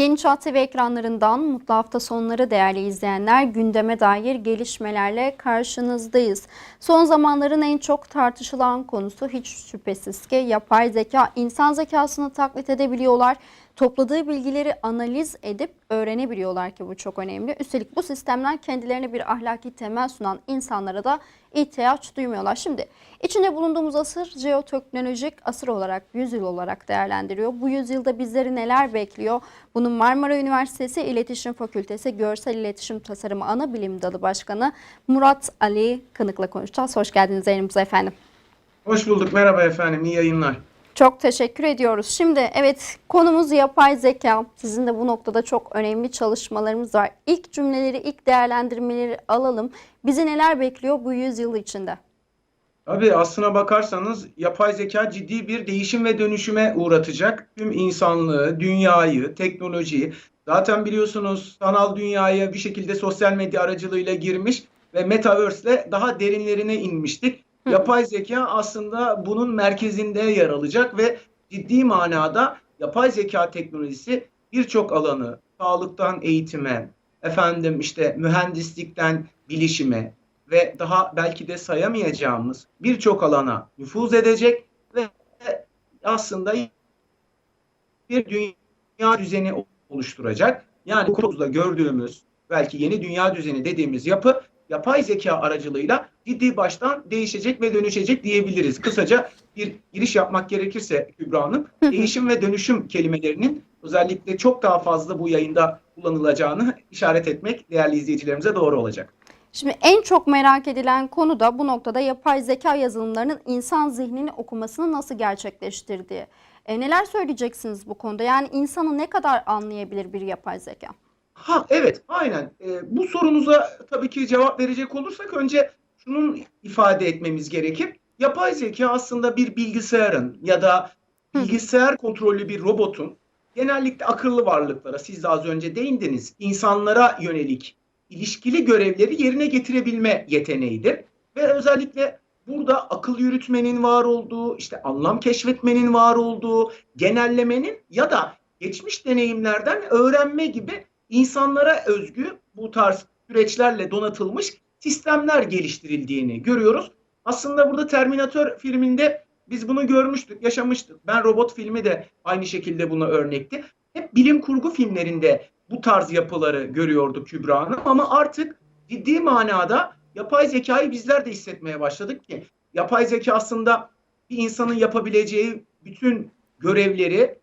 Yeni Çağ TV ekranlarından mutlu hafta sonları değerli izleyenler gündeme dair gelişmelerle karşınızdayız. Son zamanların en çok tartışılan konusu hiç şüphesiz ki yapay zeka insan zekasını taklit edebiliyorlar. Topladığı bilgileri analiz edip öğrenebiliyorlar ki bu çok önemli. Üstelik bu sistemler kendilerine bir ahlaki temel sunan insanlara da ihtiyaç duymuyorlar. Şimdi içinde bulunduğumuz asır jeoteknolojik asır olarak, yüzyıl olarak değerlendiriyor. Bu yüzyılda bizleri neler bekliyor? Bunu Marmara Üniversitesi İletişim Fakültesi Görsel İletişim Tasarımı Ana Bilim Dalı Başkanı Murat Ali Kınık'la konuşacağız. Hoş geldiniz yayınımıza efendim. Hoş bulduk. Merhaba efendim. İyi yayınlar. Çok teşekkür ediyoruz. Şimdi evet konumuz yapay zeka. Sizin de bu noktada çok önemli çalışmalarımız var. İlk cümleleri, ilk değerlendirmeleri alalım. Bizi neler bekliyor bu yüzyıl içinde? Tabii aslına bakarsanız yapay zeka ciddi bir değişim ve dönüşüme uğratacak. Tüm insanlığı, dünyayı, teknolojiyi. Zaten biliyorsunuz sanal dünyaya bir şekilde sosyal medya aracılığıyla girmiş ve Metaverse ile daha derinlerine inmiştik. Yapay zeka aslında bunun merkezinde yer alacak ve ciddi manada yapay zeka teknolojisi birçok alanı, sağlıktan eğitime, efendim işte mühendislikten bilişime ve daha belki de sayamayacağımız birçok alana nüfuz edecek ve aslında bir dünya düzeni oluşturacak. Yani bu konumuzda gördüğümüz belki yeni dünya düzeni dediğimiz yapı yapay zeka aracılığıyla ciddi baştan değişecek ve dönüşecek diyebiliriz. Kısaca bir giriş yapmak gerekirse Kübra Hanım, değişim ve dönüşüm kelimelerinin özellikle çok daha fazla bu yayında kullanılacağını işaret etmek değerli izleyicilerimize doğru olacak. Şimdi en çok merak edilen konu da bu noktada yapay zeka yazılımlarının insan zihnini okumasını nasıl gerçekleştirdiği. E, neler söyleyeceksiniz bu konuda? Yani insanı ne kadar anlayabilir bir yapay zeka? Ha evet aynen. Ee, bu sorunuza tabii ki cevap verecek olursak önce şunun ifade etmemiz gerekir. Yapay zeka aslında bir bilgisayarın ya da bilgisayar kontrollü bir robotun genellikle akıllı varlıklara siz de az önce değindiniz insanlara yönelik ilişkili görevleri yerine getirebilme yeteneğidir. Ve özellikle burada akıl yürütmenin var olduğu, işte anlam keşfetmenin var olduğu, genellemenin ya da geçmiş deneyimlerden öğrenme gibi insanlara özgü bu tarz süreçlerle donatılmış sistemler geliştirildiğini görüyoruz. Aslında burada Terminator filminde biz bunu görmüştük, yaşamıştık. Ben Robot filmi de aynı şekilde buna örnekti. Hep bilim kurgu filmlerinde bu tarz yapıları görüyorduk Kübra Hanım ama artık ciddi manada yapay zekayı bizler de hissetmeye başladık ki yapay zeka aslında bir insanın yapabileceği bütün görevleri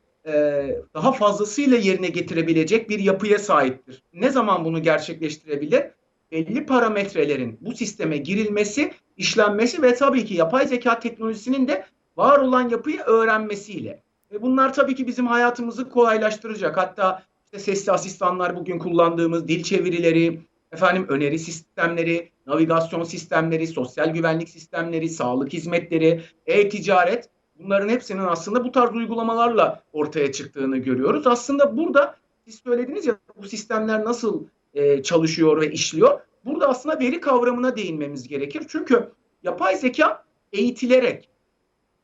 daha fazlasıyla yerine getirebilecek bir yapıya sahiptir. Ne zaman bunu gerçekleştirebilir? Belli parametrelerin bu sisteme girilmesi, işlenmesi ve tabii ki yapay zeka teknolojisinin de var olan yapıyı öğrenmesiyle. Ve bunlar tabii ki bizim hayatımızı kolaylaştıracak. Hatta işte sesli asistanlar bugün kullandığımız dil çevirileri, efendim öneri sistemleri, navigasyon sistemleri, sosyal güvenlik sistemleri, sağlık hizmetleri, e-ticaret bunların hepsinin aslında bu tarz uygulamalarla ortaya çıktığını görüyoruz. Aslında burada siz söylediniz ya bu sistemler nasıl e, çalışıyor ve işliyor. Burada aslında veri kavramına değinmemiz gerekir. Çünkü yapay zeka eğitilerek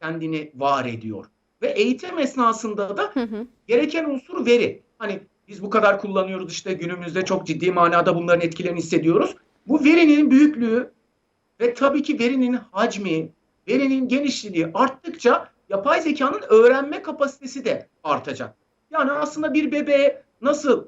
kendini var ediyor. Ve eğitim esnasında da Hı hı. gereken unsur veri. Hani biz bu kadar kullanıyoruz işte günümüzde çok ciddi manada bunların etkilerini hissediyoruz. Bu verinin büyüklüğü ve tabii ki verinin hacmi, verinin genişliği arttıkça yapay zekanın öğrenme kapasitesi de artacak. Yani aslında bir bebeğe nasıl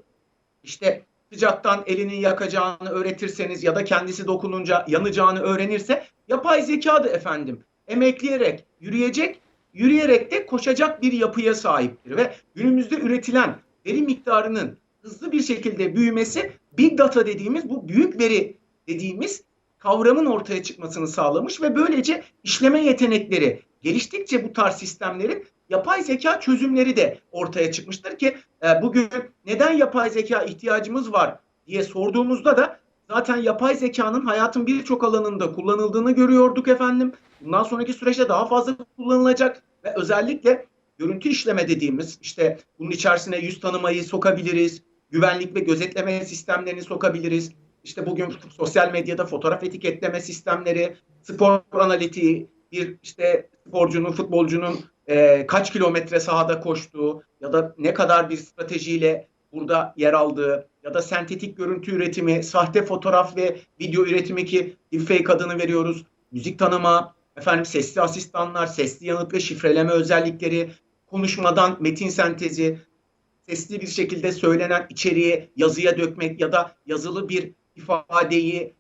işte sıcaktan elini yakacağını öğretirseniz ya da kendisi dokununca yanacağını öğrenirse yapay zeka da efendim emekleyerek yürüyecek, yürüyerek de koşacak bir yapıya sahiptir ve günümüzde üretilen veri miktarının hızlı bir şekilde büyümesi big data dediğimiz bu büyük veri dediğimiz kavramın ortaya çıkmasını sağlamış ve böylece işleme yetenekleri geliştikçe bu tarz sistemlerin yapay zeka çözümleri de ortaya çıkmıştır ki e, bugün neden yapay zeka ihtiyacımız var diye sorduğumuzda da zaten yapay zekanın hayatın birçok alanında kullanıldığını görüyorduk efendim. Bundan sonraki süreçte daha fazla kullanılacak ve özellikle görüntü işleme dediğimiz işte bunun içerisine yüz tanımayı sokabiliriz, güvenlik ve gözetleme sistemlerini sokabiliriz. İşte bugün sosyal medyada fotoğraf etiketleme sistemleri, spor analitiği, bir işte sporcunun, futbolcunun e, kaç kilometre sahada koştuğu ya da ne kadar bir stratejiyle burada yer aldığı ya da sentetik görüntü üretimi, sahte fotoğraf ve video üretimi ki deepfake adını veriyoruz. Müzik tanıma, efendim sesli asistanlar, sesli yanıt ve şifreleme özellikleri, konuşmadan metin sentezi, sesli bir şekilde söylenen içeriği yazıya dökmek ya da yazılı bir ifadeyi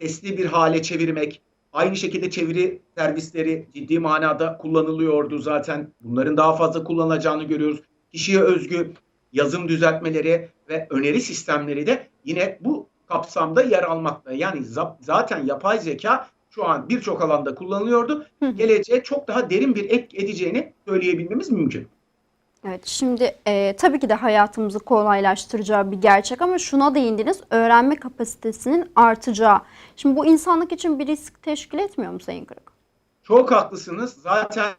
sesli bir hale çevirmek. Aynı şekilde çeviri servisleri ciddi manada kullanılıyordu zaten. Bunların daha fazla kullanılacağını görüyoruz. Kişiye özgü yazım düzeltmeleri ve öneri sistemleri de yine bu kapsamda yer almakta. Yani za- zaten yapay zeka şu an birçok alanda kullanılıyordu. Geleceğe çok daha derin bir ek edeceğini söyleyebilmemiz mümkün. Evet, şimdi e, tabii ki de hayatımızı kolaylaştıracağı bir gerçek ama şuna değindiniz, öğrenme kapasitesinin artacağı. Şimdi bu insanlık için bir risk teşkil etmiyor mu Sayın Kırık? Çok haklısınız. Zaten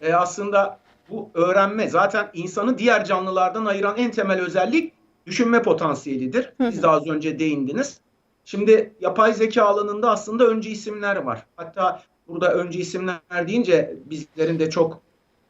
e, aslında bu öğrenme zaten insanı diğer canlılardan ayıran en temel özellik düşünme potansiyelidir. Siz de az önce değindiniz. Şimdi yapay zeka alanında aslında önce isimler var. Hatta burada önce isimler deyince bizlerin de çok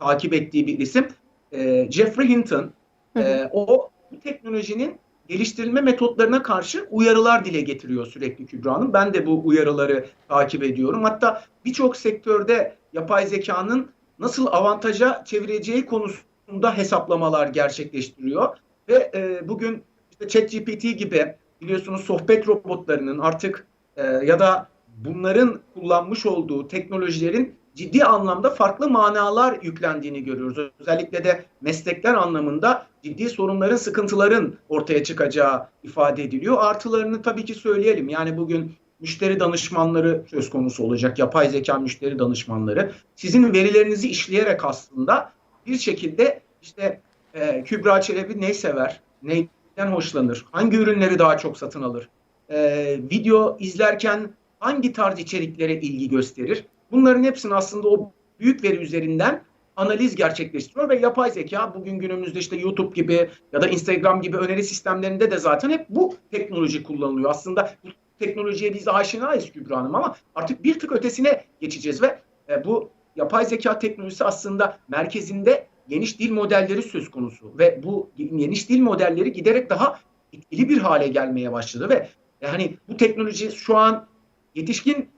takip ettiği bir isim. E, Jeffrey Hinton. E, o teknolojinin geliştirilme metotlarına karşı uyarılar dile getiriyor sürekli Kübra Hanım. Ben de bu uyarıları takip ediyorum. Hatta birçok sektörde yapay zekanın nasıl avantaja çevireceği konusunda hesaplamalar gerçekleştiriyor. Ve e, bugün işte ChatGPT gibi biliyorsunuz sohbet robotlarının artık e, ya da bunların kullanmış olduğu teknolojilerin ciddi anlamda farklı manalar yüklendiğini görüyoruz. Özellikle de meslekler anlamında ciddi sorunların, sıkıntıların ortaya çıkacağı ifade ediliyor. Artılarını tabii ki söyleyelim. Yani bugün müşteri danışmanları söz konusu olacak. Yapay zeka müşteri danışmanları. Sizin verilerinizi işleyerek aslında bir şekilde işte e, Kübra Çelebi ne sever, neyden hoşlanır, hangi ürünleri daha çok satın alır, e, video izlerken hangi tarz içeriklere ilgi gösterir. Bunların hepsini aslında o büyük veri üzerinden analiz gerçekleştiriyor ve yapay zeka bugün günümüzde işte YouTube gibi ya da Instagram gibi öneri sistemlerinde de zaten hep bu teknoloji kullanılıyor. Aslında bu teknolojiye biz aşinayız Kübra Hanım ama artık bir tık ötesine geçeceğiz ve e, bu yapay zeka teknolojisi aslında merkezinde geniş dil modelleri söz konusu ve bu geniş dil modelleri giderek daha etkili bir hale gelmeye başladı ve yani bu teknoloji şu an yetişkin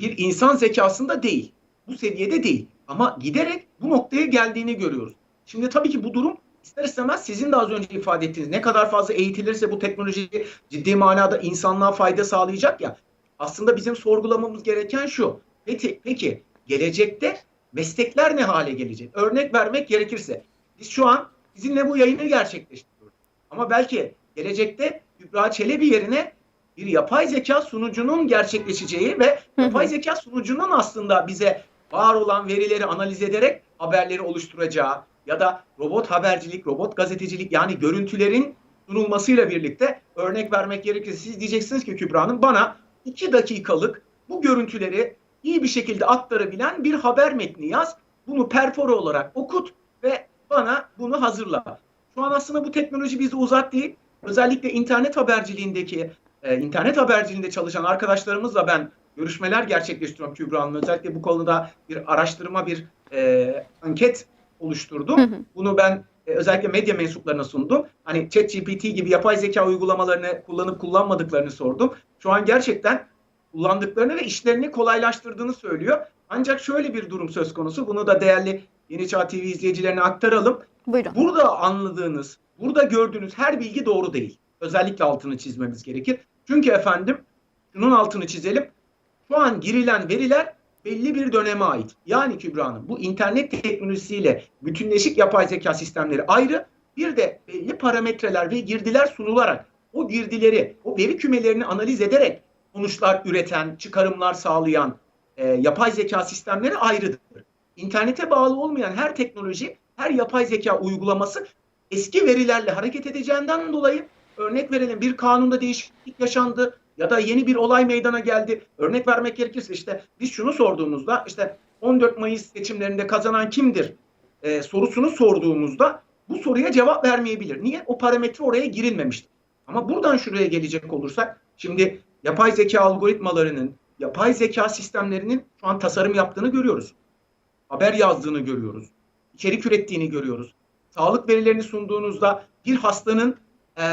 bir insan zekasında değil. Bu seviyede değil. Ama giderek bu noktaya geldiğini görüyoruz. Şimdi tabii ki bu durum ister istemez sizin de az önce ifade ettiğiniz ne kadar fazla eğitilirse bu teknoloji ciddi manada insanlığa fayda sağlayacak ya. Aslında bizim sorgulamamız gereken şu. Peki, peki gelecekte meslekler ne hale gelecek? Örnek vermek gerekirse biz şu an sizinle bu yayını gerçekleştiriyoruz. Ama belki gelecekte Kübra Çelebi yerine bir yapay zeka sunucunun gerçekleşeceği ve yapay zeka sunucunun aslında bize var olan verileri analiz ederek haberleri oluşturacağı ya da robot habercilik, robot gazetecilik yani görüntülerin sunulmasıyla birlikte örnek vermek gerekirse siz diyeceksiniz ki Kübra Hanım bana iki dakikalık bu görüntüleri iyi bir şekilde aktarabilen bir haber metni yaz. Bunu perfora olarak okut ve bana bunu hazırla. Şu an aslında bu teknoloji bizi uzak değil. Özellikle internet haberciliğindeki, e, internet haberciliğinde çalışan arkadaşlarımızla ben görüşmeler gerçekleştiriyorum Kübra Hanım. Özellikle bu konuda bir araştırma, bir e, anket oluşturdum. Hı hı. Bunu ben e, özellikle medya mensuplarına sundum. Hani ChatGPT gibi yapay zeka uygulamalarını kullanıp kullanmadıklarını sordum. Şu an gerçekten kullandıklarını ve işlerini kolaylaştırdığını söylüyor. Ancak şöyle bir durum söz konusu. Bunu da değerli Yeni Çağ TV izleyicilerine aktaralım. Buyurun. Burada anladığınız, burada gördüğünüz her bilgi doğru değil. Özellikle altını çizmemiz gerekir. Çünkü efendim şunun altını çizelim. Şu an girilen veriler belli bir döneme ait. Yani Kübra Hanım bu internet teknolojisiyle bütünleşik yapay zeka sistemleri ayrı. Bir de belli parametreler ve girdiler sunularak o girdileri, o veri kümelerini analiz ederek sonuçlar üreten, çıkarımlar sağlayan e, yapay zeka sistemleri ayrıdır. İnternete bağlı olmayan her teknoloji, her yapay zeka uygulaması eski verilerle hareket edeceğinden dolayı örnek verelim bir kanunda değişiklik yaşandı ya da yeni bir olay meydana geldi. Örnek vermek gerekirse işte biz şunu sorduğumuzda işte 14 Mayıs seçimlerinde kazanan kimdir e, sorusunu sorduğumuzda bu soruya cevap vermeyebilir. Niye? O parametre oraya girilmemiştir. Ama buradan şuraya gelecek olursak şimdi yapay zeka algoritmalarının, yapay zeka sistemlerinin şu an tasarım yaptığını görüyoruz. Haber yazdığını görüyoruz. İçerik ürettiğini görüyoruz. Sağlık verilerini sunduğunuzda bir hastanın e,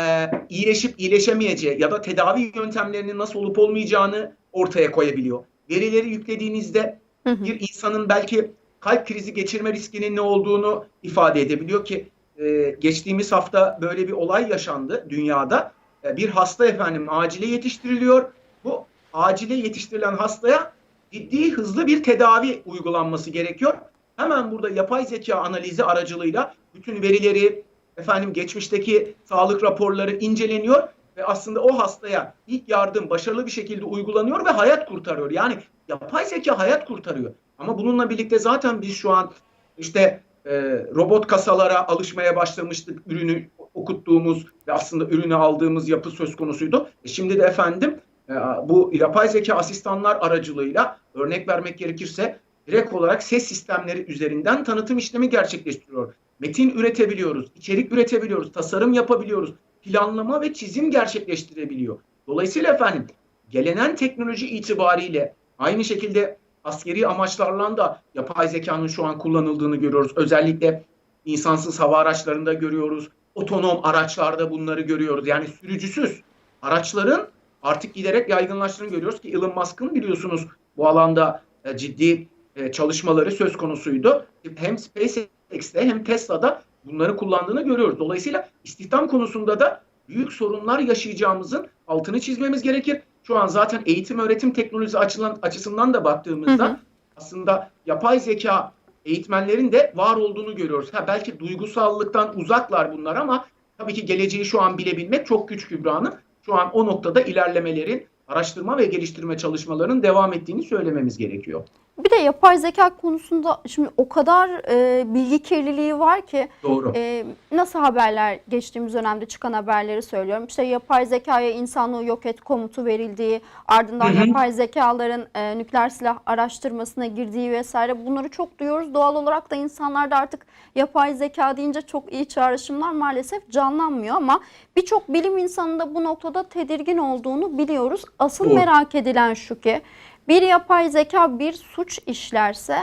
iyileşip iyileşemeyeceği ya da tedavi yöntemlerinin nasıl olup olmayacağını ortaya koyabiliyor. Verileri yüklediğinizde Hı hı. bir insanın belki kalp krizi geçirme riskinin ne olduğunu ifade edebiliyor ki e, geçtiğimiz hafta böyle bir olay yaşandı dünyada. E, bir hasta efendim acile yetiştiriliyor. Bu acile yetiştirilen hastaya ciddi hızlı bir tedavi uygulanması gerekiyor. Hemen burada yapay zeka analizi aracılığıyla bütün verileri efendim geçmişteki sağlık raporları inceleniyor ve aslında o hastaya ilk yardım başarılı bir şekilde uygulanıyor ve hayat kurtarıyor. Yani yapay zeka hayat kurtarıyor. Ama bununla birlikte zaten biz şu an işte e, robot kasalara alışmaya başlamıştık. Ürünü okuttuğumuz ve aslında ürünü aldığımız yapı söz konusuydu. E şimdi de efendim e, bu yapay zeka asistanlar aracılığıyla örnek vermek gerekirse direkt olarak ses sistemleri üzerinden tanıtım işlemi gerçekleştiriyor. Metin üretebiliyoruz, içerik üretebiliyoruz, tasarım yapabiliyoruz, planlama ve çizim gerçekleştirebiliyor. Dolayısıyla efendim gelenen teknoloji itibariyle aynı şekilde askeri amaçlarla da yapay zekanın şu an kullanıldığını görüyoruz. Özellikle insansız hava araçlarında görüyoruz. Otonom araçlarda bunları görüyoruz. Yani sürücüsüz araçların artık giderek yaygınlaştığını görüyoruz ki Elon Musk'ın biliyorsunuz bu alanda e, ciddi e, çalışmaları söz konusuydu. Hem SpaceX'te hem Tesla'da bunları kullandığını görüyoruz. Dolayısıyla istihdam konusunda da büyük sorunlar yaşayacağımızın altını çizmemiz gerekir. Şu an zaten eğitim öğretim teknolojisi açılan, açısından da baktığımızda Hı hı. aslında yapay zeka eğitmenlerin de var olduğunu görüyoruz. Ha, belki duygusallıktan uzaklar bunlar ama tabii ki geleceği şu an bilebilmek çok güç Kübra Hanım. Şu an o noktada ilerlemelerin, araştırma ve geliştirme çalışmalarının devam ettiğini söylememiz gerekiyor. Bir de yapay zeka konusunda şimdi o kadar e, bilgi kirliliği var ki Doğru. e, nasıl haberler geçtiğimiz dönemde çıkan haberleri söylüyorum. İşte yapay zekaya insanlığı yok et komutu verildiği, ardından Hı hı. yapay zekaların e, nükleer silah araştırmasına girdiği vesaire bunları çok duyuyoruz. Doğal olarak da insanlarda artık yapay zeka deyince çok iyi çağrışımlar maalesef canlanmıyor ama birçok bilim insanında bu noktada tedirgin olduğunu biliyoruz. Asıl Doğru. merak edilen şu ki bir yapay zeka bir suç işlerse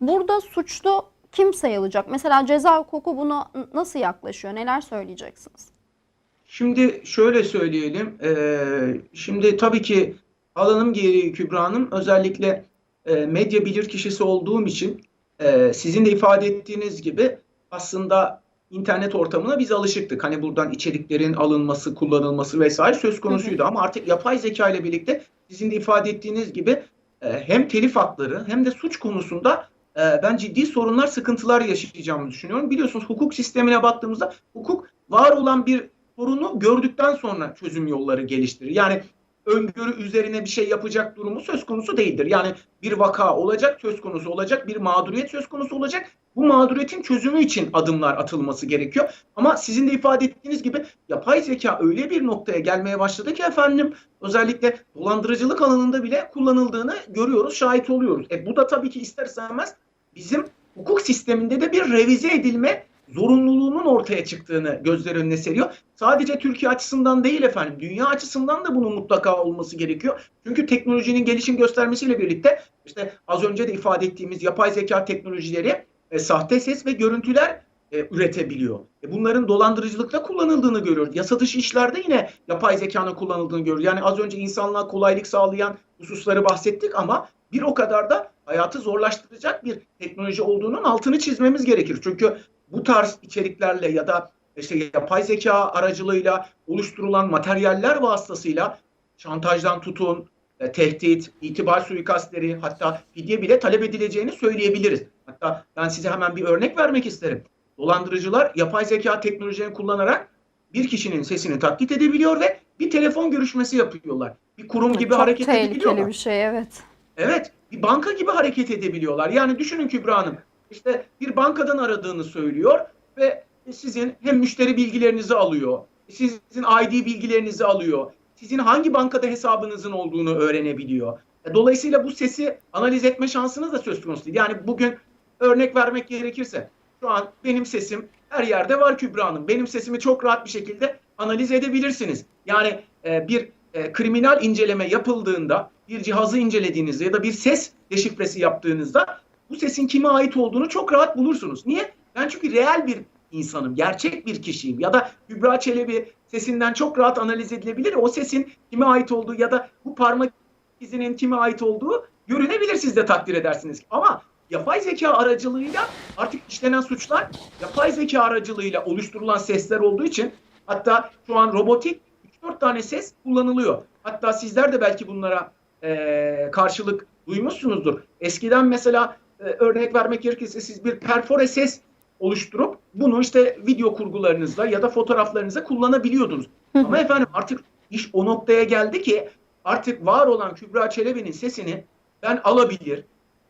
burada suçlu kim sayılacak? Mesela ceza hukuku buna nasıl yaklaşıyor? Neler söyleyeceksiniz? Şimdi şöyle söyleyelim. Ee, şimdi tabii ki alanım gereği Kübra Hanım özellikle e, medya bilirkişisi olduğum için e, sizin de ifade ettiğiniz gibi aslında internet ortamına biz alışıktık. Hani buradan içeriklerin alınması, kullanılması vesaire söz konusuydu. Ama artık yapay zeka ile birlikte sizin de ifade ettiğiniz gibi e, hem telif hakları hem de suç konusunda e, ben ciddi sorunlar, sıkıntılar yaşayacağımı düşünüyorum. Biliyorsunuz hukuk sistemine baktığımızda hukuk var olan bir sorunu gördükten sonra çözüm yolları geliştirir. Yani öngörü üzerine bir şey yapacak durumu söz konusu değildir. Yani bir vaka olacak, söz konusu olacak, bir mağduriyet söz konusu olacak. Bu mağduriyetin çözümü için adımlar atılması gerekiyor. Ama sizin de ifade ettiğiniz gibi yapay zeka öyle bir noktaya gelmeye başladı ki efendim özellikle dolandırıcılık alanında bile kullanıldığını görüyoruz, şahit oluyoruz. E bu da tabii ki ister istemez bizim hukuk sisteminde de bir revize edilme zorunluluğunun ortaya çıktığını gözler önüne seriyor. Sadece Türkiye açısından değil efendim, dünya açısından da bunun mutlaka olması gerekiyor. Çünkü teknolojinin gelişim göstermesiyle birlikte işte az önce de ifade ettiğimiz yapay zeka teknolojileri e, sahte ses ve görüntüler e, üretebiliyor. E, bunların dolandırıcılıkta kullanıldığını görüyoruz. Yasa dışı işlerde yine yapay zekanın kullanıldığını görüyoruz. Yani az önce insanlığa kolaylık sağlayan hususları bahsettik ama bir o kadar da hayatı zorlaştıracak bir teknoloji olduğunun altını çizmemiz gerekir. Çünkü bu tarz içeriklerle ya da işte yapay zeka aracılığıyla oluşturulan materyaller vasıtasıyla şantajdan tutun, e, tehdit, itibar suikastleri hatta fidye bile talep edileceğini söyleyebiliriz. Hatta ben size hemen bir örnek vermek isterim. Dolandırıcılar yapay zeka teknolojilerini kullanarak bir kişinin sesini taklit edebiliyor ve bir telefon görüşmesi yapıyorlar. Bir kurum gibi Çok hareket tehlikeli edebiliyorlar. bir şey evet. Evet, bir banka gibi hareket edebiliyorlar. Yani düşünün Kübra Hanım, işte bir bankadan aradığını söylüyor ve sizin hem müşteri bilgilerinizi alıyor, sizin ID bilgilerinizi alıyor, sizin hangi bankada hesabınızın olduğunu öğrenebiliyor. E, Dolayısıyla bu sesi analiz etme şansınız da söz konusu değil. Yani bugün örnek vermek gerekirse, şu an benim sesim her yerde var Kübra Hanım. Benim sesimi çok rahat bir şekilde analiz edebilirsiniz. Yani e, bir e, kriminal inceleme yapıldığında, bir cihazı incelediğinizde ya da bir ses deşifresi yaptığınızda bu sesin kime ait olduğunu çok rahat bulursunuz. Niye? Ben çünkü reel bir insanım, gerçek bir kişiyim ya da Kübra Çelebi sesinden çok rahat analiz edilebilir. O sesin kime ait olduğu ya da bu parmak izinin kime ait olduğu görünebilir siz de takdir edersiniz. Ama yapay zeka aracılığıyla artık işlenen suçlar yapay zeka aracılığıyla oluşturulan sesler olduğu için hatta şu an robotik 3-4 tane ses kullanılıyor. Hatta sizler de belki bunlara e, karşılık duymuşsunuzdur. Eskiden mesela e, örnek vermek gerekirse siz bir perfore ses oluşturup bunu işte video kurgularınızda ya da fotoğraflarınızda kullanabiliyordunuz. Ama efendim artık iş o noktaya geldi ki artık var olan Kübra Çelebi'nin sesini ben alabilir,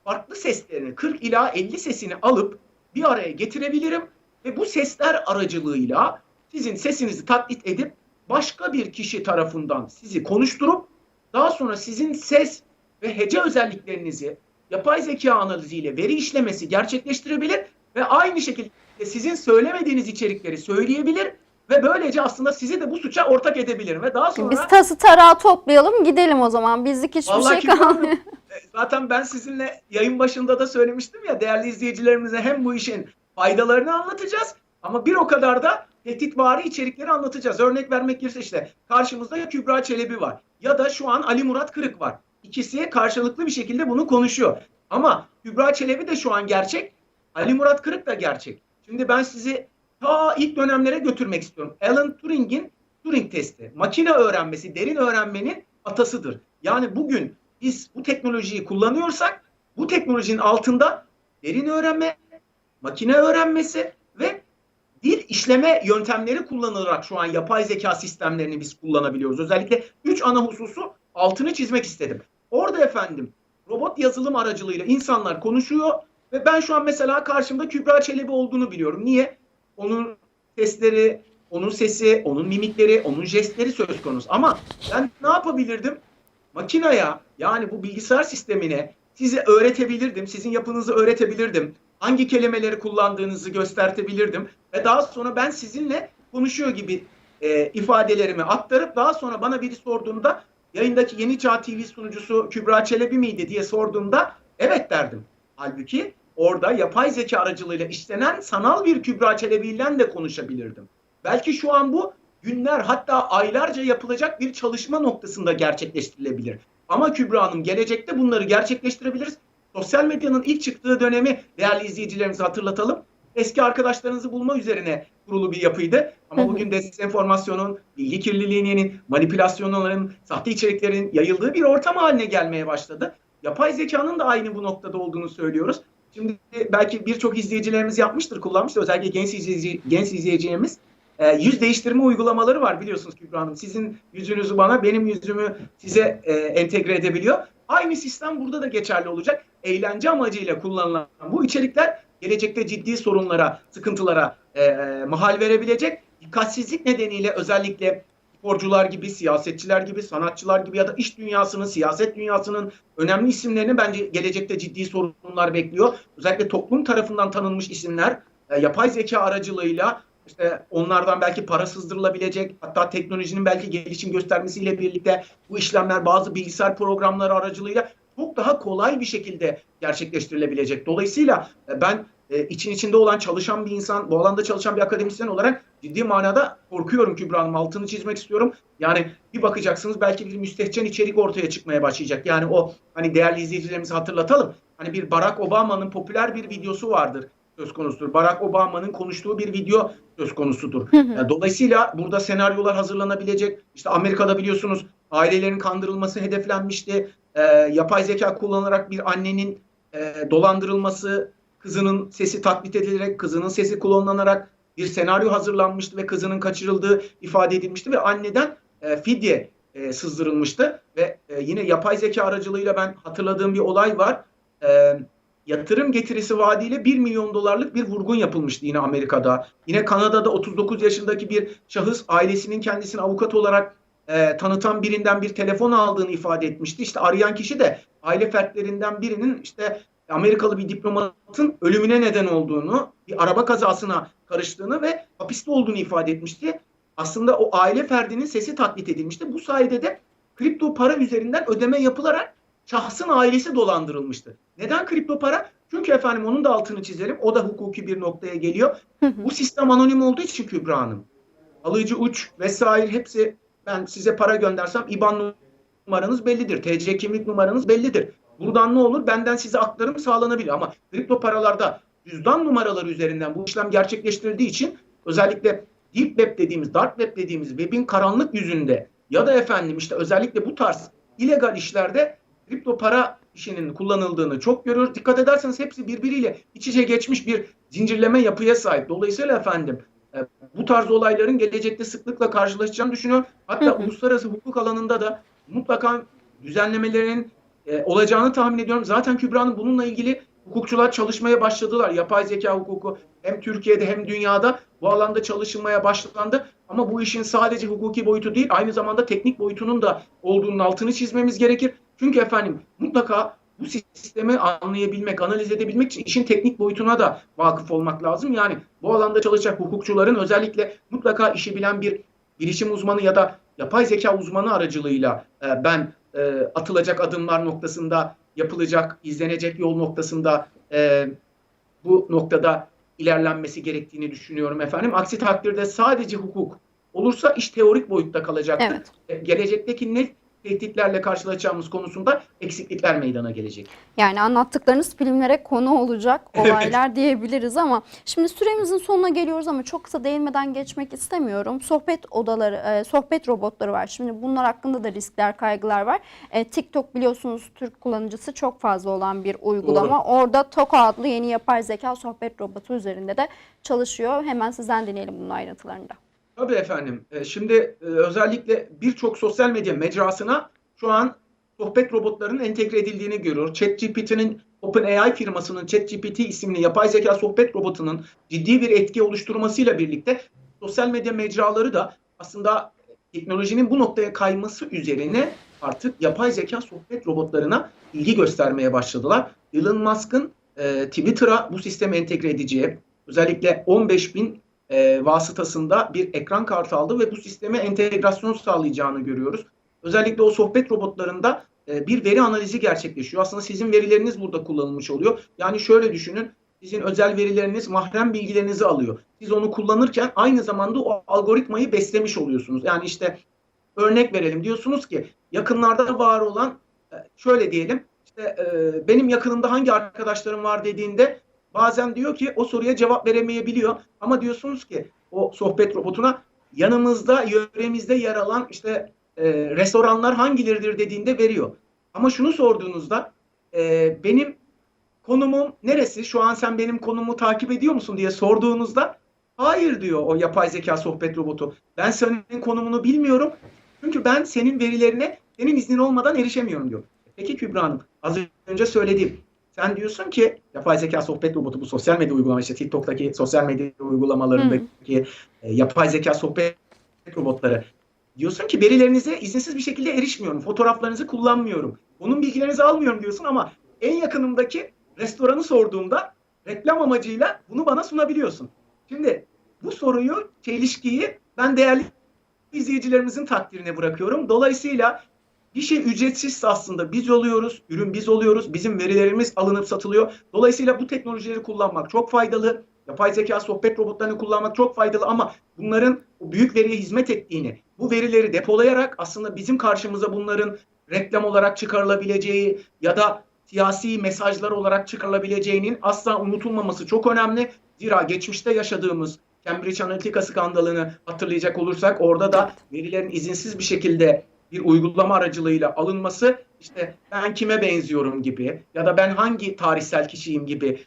farklı seslerini 40 ila 50 sesini alıp bir araya getirebilirim ve bu sesler aracılığıyla sizin sesinizi taklit edip başka bir kişi tarafından sizi konuşturup daha sonra sizin ses ve hece özelliklerinizi yapay zeka analiziyle veri işlemesi gerçekleştirebilir ve aynı şekilde sizin söylemediğiniz içerikleri söyleyebilir ve böylece aslında sizi de bu suça ortak edebilir ve daha sonra Biz tası tarağı toplayalım gidelim o zaman. Bizlik hiçbir Vallahi şey kalmıyor. e, Zaten ben sizinle yayın başında da söylemiştim ya değerli izleyicilerimize hem bu işin faydalarını anlatacağız ama bir o kadar da tehditvari içerikleri anlatacağız. Örnek vermek gerekirse işte karşımızda Kübra Çelebi var ya da şu an Ali Murat Kırık var. İkisi karşılıklı bir şekilde bunu konuşuyor. Ama Kübra Çelebi de şu an gerçek, Ali Murat Kırık da gerçek. Şimdi ben sizi ta ilk dönemlere götürmek istiyorum. Alan Turing'in Turing testi, makine öğrenmesi, derin öğrenmenin atasıdır. Yani bugün biz bu teknolojiyi kullanıyorsak bu teknolojinin altında derin öğrenme, makine öğrenmesi ve dil işleme yöntemleri kullanılarak şu an yapay zeka sistemlerini biz kullanabiliyoruz. Özellikle üç ana hususu altını çizmek istedim. Orada efendim robot yazılım aracılığıyla insanlar konuşuyor ve ben şu an mesela karşımda Kübra Çelebi olduğunu biliyorum. Niye? Onun sesleri, onun sesi, onun mimikleri, onun jestleri söz konusu. Ama ben ne yapabilirdim? Makinaya yani bu bilgisayar sistemine size öğretebilirdim. Sizin yapınızı öğretebilirdim. Hangi kelimeleri kullandığınızı göstertebilirdim. Ve daha sonra ben sizinle konuşuyor gibi e, ifadelerimi aktarıp daha sonra bana biri sorduğunda yayındaki Yeni Çağ TV sunucusu Kübra Çelebi miydi diye sorduğunda evet derdim. Halbuki orada yapay zeka aracılığıyla işlenen sanal bir Kübra Çelebi ile de konuşabilirdim. Belki şu an bu günler hatta aylarca yapılacak bir çalışma noktasında gerçekleştirilebilir. Ama Kübra Hanım gelecekte bunları gerçekleştirebiliriz. Sosyal medyanın ilk çıktığı dönemi değerli izleyicilerimize hatırlatalım. Eski arkadaşlarınızı bulma üzerine kurulu bir yapıydı. Ama bugün dezenformasyonun, bilgi kirliliğinin, manipülasyonların, sahte içeriklerin yayıldığı bir ortam haline gelmeye başladı. Yapay zekanın da aynı bu noktada olduğunu söylüyoruz. Şimdi belki birçok izleyicilerimiz yapmıştır, kullanmıştır. Özellikle genç, izleyici, genç izleyicilerimiz e, yüz değiştirme uygulamaları var biliyorsunuz Kübra Hanım. Sizin yüzünüzü bana, benim yüzümü size e, entegre edebiliyor. Aynı sistem burada da geçerli olacak. Eğlence amacıyla kullanılan bu içerikler gelecekte ciddi sorunlara, sıkıntılara e, mahal verebilecek. Dikkatsizlik nedeniyle özellikle sporcular gibi, siyasetçiler gibi, sanatçılar gibi ya da iş dünyasının, siyaset dünyasının önemli isimlerini bence gelecekte ciddi sorunlar bekliyor. Özellikle toplum tarafından tanınmış isimler e, yapay zeka aracılığıyla işte onlardan belki para sızdırılabilecek hatta teknolojinin belki gelişim göstermesiyle birlikte bu işlemler bazı bilgisayar programları aracılığıyla çok daha kolay bir şekilde gerçekleştirilebilecek. Dolayısıyla e, ben e, için içinde olan çalışan bir insan, bu alanda çalışan bir akademisyen olarak ciddi manada korkuyorum Kübra Hanım. Altını çizmek istiyorum. Yani bir bakacaksınız belki bir müstehcen içerik ortaya çıkmaya başlayacak. Yani o hani değerli izleyicilerimizi hatırlatalım. Hani bir Barack Obama'nın popüler bir videosu vardır söz konusudur. Barack Obama'nın konuştuğu bir video söz konusudur. Yani Dolayısıyla burada senaryolar hazırlanabilecek. İşte Amerika'da biliyorsunuz ailelerin kandırılması hedeflenmişti. Ee, yapay zeka kullanarak bir annenin e, dolandırılması, kızının sesi taklit edilerek, kızının sesi klonlanarak bir senaryo hazırlanmıştı ve kızının kaçırıldığı ifade edilmişti ve anneden e, fidye e, sızdırılmıştı ve e, yine yapay zeka aracılığıyla ben hatırladığım bir olay var. E, yatırım getirisi vaadiyle 1 milyon dolarlık bir vurgun yapılmıştı yine Amerika'da. Yine Kanada'da 39 yaşındaki bir şahıs ailesinin kendisini avukat olarak e, tanıtan birinden bir telefon aldığını ifade etmişti. İşte arayan kişi de aile fertlerinden birinin işte Amerikalı bir diplomatın ölümüne neden olduğunu, bir araba kazasına karıştığını ve hapiste olduğunu ifade etmişti. Aslında o aile ferdinin sesi taklit edilmişti. Bu sayede de kripto para üzerinden ödeme yapılarak şahsın ailesi dolandırılmıştı. Neden kripto para? Çünkü efendim onun da altını çizelim. O da hukuki bir noktaya geliyor. Bu sistem anonim olduğu için Kübra Hanım. Alıcı uç vesaire hepsi ben size para göndersem IBAN numaranız bellidir. TC kimlik numaranız bellidir. Buradan ne olur? Benden size aktarım sağlanabilir. Ama kripto paralarda cüzdan numaraları üzerinden bu işlem gerçekleştirildiği için özellikle deep web dediğimiz, dark web dediğimiz webin karanlık yüzünde ya da efendim işte özellikle bu tarz illegal işlerde kripto para işinin kullanıldığını çok görüyoruz. Dikkat ederseniz hepsi birbiriyle iç içe geçmiş bir zincirleme yapıya sahip. Dolayısıyla efendim bu tarz olayların gelecekte sıklıkla karşılaşacağını düşünüyorum. Hatta Hı hı. uluslararası hukuk alanında da mutlaka düzenlemelerin e, olacağını tahmin ediyorum. Zaten Kübra'nın bununla ilgili hukukçular çalışmaya başladılar. Yapay zeka hukuku hem Türkiye'de hem dünyada bu alanda çalışılmaya başlandı. Ama bu işin sadece hukuki boyutu değil, aynı zamanda teknik boyutunun da olduğunun altını çizmemiz gerekir. Çünkü efendim mutlaka bu sistemi anlayabilmek, analiz edebilmek için işin teknik boyutuna da vakıf olmak lazım. Yani bu alanda çalışacak hukukçuların özellikle mutlaka işi bilen bir bilişim uzmanı ya da yapay zeka uzmanı aracılığıyla e, ben e, atılacak adımlar noktasında, yapılacak, izlenecek yol noktasında e, bu noktada ilerlenmesi gerektiğini düşünüyorum efendim. Aksi takdirde sadece hukuk olursa iş teorik boyutta kalacaktır. Evet. E, Gelecekteki ne tehditlerle karşılaşacağımız konusunda eksiklikler meydana gelecek. Yani anlattıklarınız filmlere konu olacak olaylar diyebiliriz ama şimdi süremizin sonuna geliyoruz ama çok kısa değinmeden geçmek istemiyorum. Sohbet odaları, e, sohbet robotları var. Şimdi bunlar hakkında da riskler, kaygılar var. E, TikTok biliyorsunuz Türk kullanıcısı çok fazla olan bir uygulama. Orada Toka adlı yeni yapay zeka sohbet robotu üzerinde de çalışıyor. Hemen sizden dinleyelim bunun ayrıntılarını da. Tabii efendim. E, Şimdi e, özellikle birçok sosyal medya mecrasına şu an sohbet robotlarının entegre edildiğini görüyoruz. ChatGPT'nin OpenAI firmasının ChatGPT isimli yapay zeka sohbet robotunun ciddi bir etki oluşturmasıyla birlikte sosyal medya mecraları da aslında teknolojinin bu noktaya kayması üzerine artık yapay zeka sohbet robotlarına ilgi göstermeye başladılar. Elon Musk'ın e, Twitter'a bu sistemi entegre edeceği, özellikle 15 bin e, vasıtasında bir ekran kartı aldı ve bu sisteme entegrasyon sağlayacağını görüyoruz. Özellikle o sohbet robotlarında e, bir veri analizi gerçekleşiyor. Aslında sizin verileriniz burada kullanılmış oluyor. Yani şöyle düşünün, sizin özel verileriniz, mahrem bilgilerinizi alıyor. Siz onu kullanırken aynı zamanda o algoritmayı beslemiş oluyorsunuz. Yani işte örnek verelim diyorsunuz ki yakınlarda var olan e, şöyle diyelim işte e, benim yakınımda hangi arkadaşlarım var dediğinde bazen diyor ki o soruya cevap veremeyebiliyor. Ama diyorsunuz ki o sohbet robotuna yanımızda, yöremizde yer alan işte e, restoranlar hangileridir dediğinde veriyor. Ama şunu sorduğunuzda e, benim konumum neresi? Şu an sen benim konumu takip ediyor musun diye sorduğunuzda hayır diyor o yapay zeka sohbet robotu. Ben senin konumunu bilmiyorum. Çünkü ben senin verilerine senin iznin olmadan erişemiyorum diyor. Peki Kübra Hanım az önce söylediğim sen diyorsun ki yapay zeka sohbet robotu bu sosyal medya uygulaması işte TikTok'taki sosyal medya uygulamalarındaki e, yapay zeka sohbet robotları diyorsun ki verilerinize izinsiz bir şekilde erişmiyorum. Fotoğraflarınızı kullanmıyorum. Onun bilgilerinizi almıyorum diyorsun ama en yakınımdaki restoranı sorduğumda reklam amacıyla bunu bana sunabiliyorsun. Şimdi bu soruyu, çelişkiyi ben değerli izleyicilerimizin takdirine bırakıyorum. Dolayısıyla bir şey ücretsizse aslında biz oluyoruz, ürün biz oluyoruz, bizim verilerimiz alınıp satılıyor. Dolayısıyla bu teknolojileri kullanmak çok faydalı. Yapay zeka sohbet robotlarını kullanmak çok faydalı ama bunların bu büyük veriye hizmet ettiğini, bu verileri depolayarak aslında bizim karşımıza bunların reklam olarak çıkarılabileceği ya da siyasi mesajlar olarak çıkarılabileceğinin asla unutulmaması çok önemli. Zira geçmişte yaşadığımız Cambridge Analytica skandalını hatırlayacak olursak orada da verilerin izinsiz bir şekilde bir uygulama aracılığıyla alınması işte ben kime benziyorum gibi ya da ben hangi tarihsel kişiyim gibi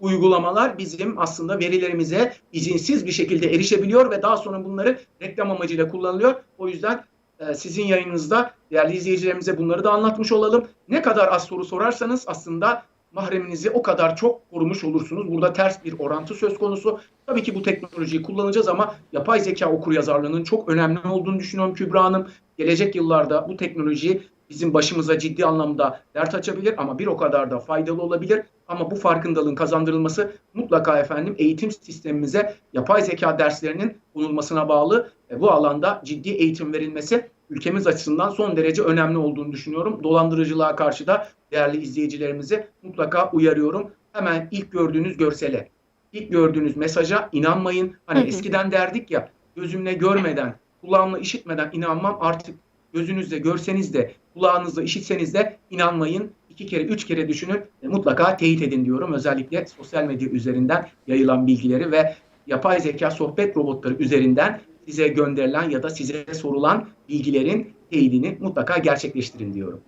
uygulamalar bizim aslında verilerimize izinsiz bir şekilde erişebiliyor ve daha sonra bunları reklam amacıyla kullanılıyor. O yüzden e, sizin yayınınızda değerli izleyicilerimize bunları da anlatmış olalım. Ne kadar az soru sorarsanız aslında mahreminizi o kadar çok korumuş olursunuz. Burada ters bir orantı söz konusu. Tabii ki bu teknolojiyi kullanacağız ama yapay zeka okuryazarlığının çok önemli olduğunu düşünüyorum Kübra Hanım. Gelecek yıllarda bu teknoloji bizim başımıza ciddi anlamda dert açabilir ama bir o kadar da faydalı olabilir. Ama bu farkındalığın kazandırılması mutlaka efendim eğitim sistemimize yapay zeka derslerinin konulmasına bağlı. E, bu alanda ciddi eğitim verilmesi ülkemiz açısından son derece önemli olduğunu düşünüyorum. Dolandırıcılığa karşı da değerli izleyicilerimizi mutlaka uyarıyorum. Hemen ilk gördüğünüz görsele, ilk gördüğünüz mesaja inanmayın. Hani Hı hı. eskiden derdik ya gözümle görmeden, kulağımla işitmeden inanmam artık gözünüzle görseniz de kulağınızla işitseniz de inanmayın. İki kere, üç kere düşünün. E, mutlaka teyit edin diyorum. Özellikle sosyal medya üzerinden yayılan bilgileri ve yapay zeka sohbet robotları üzerinden size gönderilen ya da size sorulan bilgilerin teyidini mutlaka gerçekleştirin diyorum.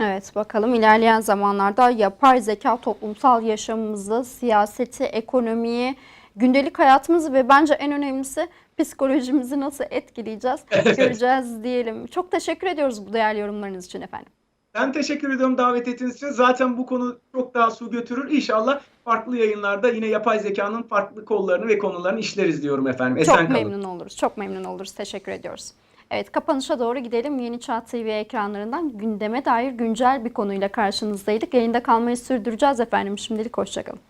Evet bakalım ilerleyen zamanlarda yapay zeka toplumsal yaşamımızı, siyaseti, ekonomiyi, gündelik hayatımızı ve bence en önemlisi psikolojimizi nasıl etkileyeceğiz göreceğiz diyelim. Çok teşekkür ediyoruz bu değerli yorumlarınız için efendim. Ben teşekkür ediyorum davet ettiğiniz için. Zaten bu konu çok daha su götürür. İnşallah farklı yayınlarda yine yapay zekanın farklı kollarını ve konularını işleriz diyorum efendim. Esen Çok kalın. memnun oluruz. Çok memnun oluruz. Teşekkür ediyoruz. Evet kapanışa doğru gidelim. Yeni Çağ TV ekranlarından gündeme dair güncel bir konuyla karşınızdaydık. Yayında kalmayı sürdüreceğiz efendim. Şimdilik hoşçakalın.